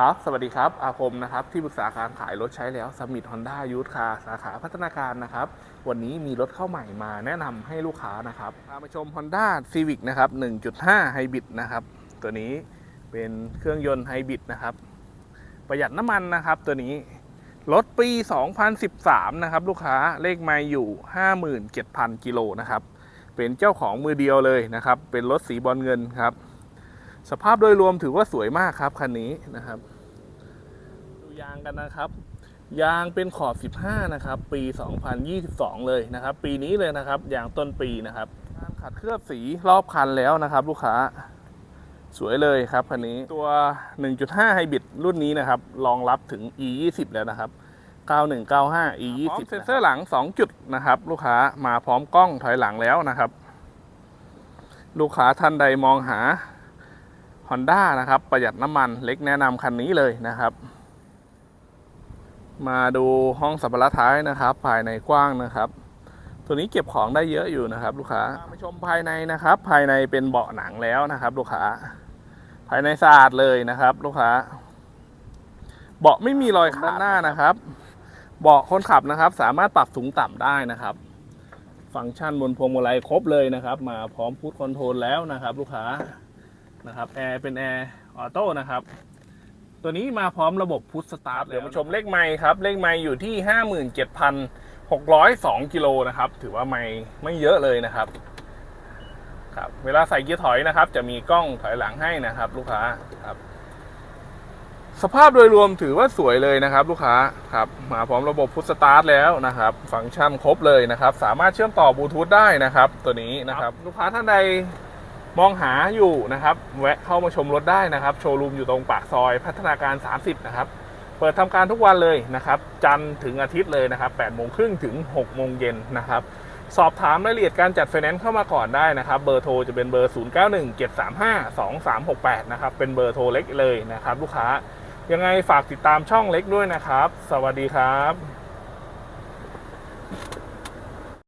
ครับ สวัสดีครับ อาคมนะครับ ที่ปรึกษาการขายรถใช้แล้วสมิธฮอนด้ายูทคาสาขาพัฒนาการนะครับ วันนี้มีรถเข้าใหม่มาแนะนำให้ลูกค้านะครับามาชม Honda Civic นะครับ 1.5 Hybrid นะครับ ตัวนี้เป็นเครื่องยนต์ไฮบริดนะครับ ประหยัดน้ำมันนะครับ ตัวนี้ รถปี 2013 นะครับ ลูกค้าเลขไม่อยู่ 57,000 กิโลนะครับ เป็นเจ้าของมือเดียวเลยนะครับ เป็นรถสีบอลเงินครับ สภาพโดยรวมถือว่าสวยมากครับคันนี้นะครับ ดูยางกันนะครับ ยางเป็นขอบ 15 นะครับ ปี 2022 เลยนะครับ ปีนี้เลยนะครับยางต้นปีนะครับการขัดเคลือบสีรอบคันแล้วนะครับ ลูกค้าสวยเลยครับคันนี้ตัว 1.5 ไฮบริดรุ่นนี้นะครับรองรับถึง e 2 0แล้วนะครับ 9195 e 2 0เซ็นเซอร์หลัง 2 จุดนะครับ ลูกค้ามาพร้อมกล้องถอยหลังแล้วนะครับ ลูกค้าท่านใดมองหา Honda นะครับ ประหยัดน้ำมันเล็กแนะนำคันนี้เลยนะครับ มาดูห้องสัมภาระท้ายนะครับ ภายในกว้างนะครับ ตัวนี้เก็บของได้เยอะอยู่นะครับ ลูกค้ามาชมภายในนะครับ ภายในเป็นเบาะหนังแล้วนะครับ ลูกค้า ภายในสะอาดเลยนะครับ ลูกค้า เบาะไม่มีรอยขาดหน้านะครับเบาะคนขับนะครับ สามารถปรับสูงต่ำได้นะครับฟังก์ชันบนพวงมาลัยครบเลยนะครับ มาพร้อมพูดคอนโทรลแล้วนะครับ ลูกค้า นะครับแอร์เป็นแอร์ออโต้นะครับ ตัวนี้มาพร้อมระบบพุทสตาร์ทเดี๋ยวมาชมเลขไมค์ครับเลขไมค์อยู่ที่57,602กิโลนะครับ ถือว่าไม่ไม่เยอะเลยนะครับครับเวลาใส่เกียร์ถอยนะครับ จะมีกล้องถอยหลังให้นะครับ ลูกค้าครับ สภาพโดยรวมถือว่าสวยเลยนะครับ ลูกค้าครับ มาพร้อมระบบพุทสตาร์ทแล้วนะครับ ฟังก์ชันครบเลยนะครับ สามารถเชื่อมต่อบลูทูธได้นะครับ ตัวนี้นะครับ ลูกค้าท่านใด มองหาอยู่นะครับแวะเข้ามาชมรถได้นะครับโชว์รูมอยู่ตรงปากซอยพัฒนาการ 30 นะครับ เปิดทำการทุกวันเลยนะครับ จันทร์ถึงอาทิตย์เลยนะครับ8โมงครึ่งถึง6โมงเย็นนะครับ สอบถามรายละเอียดการจัดไฟแนนซ์เข้ามาก่อนได้นะครับ เบอร์โทรจะเป็นเบอร์ 0917352368 นะครับ เป็นเบอร์โทรเล็กเลยนะครับ ลูกค้ายังไงฝากติดตามช่องเล็กด้วยนะครับ สวัสดีครับ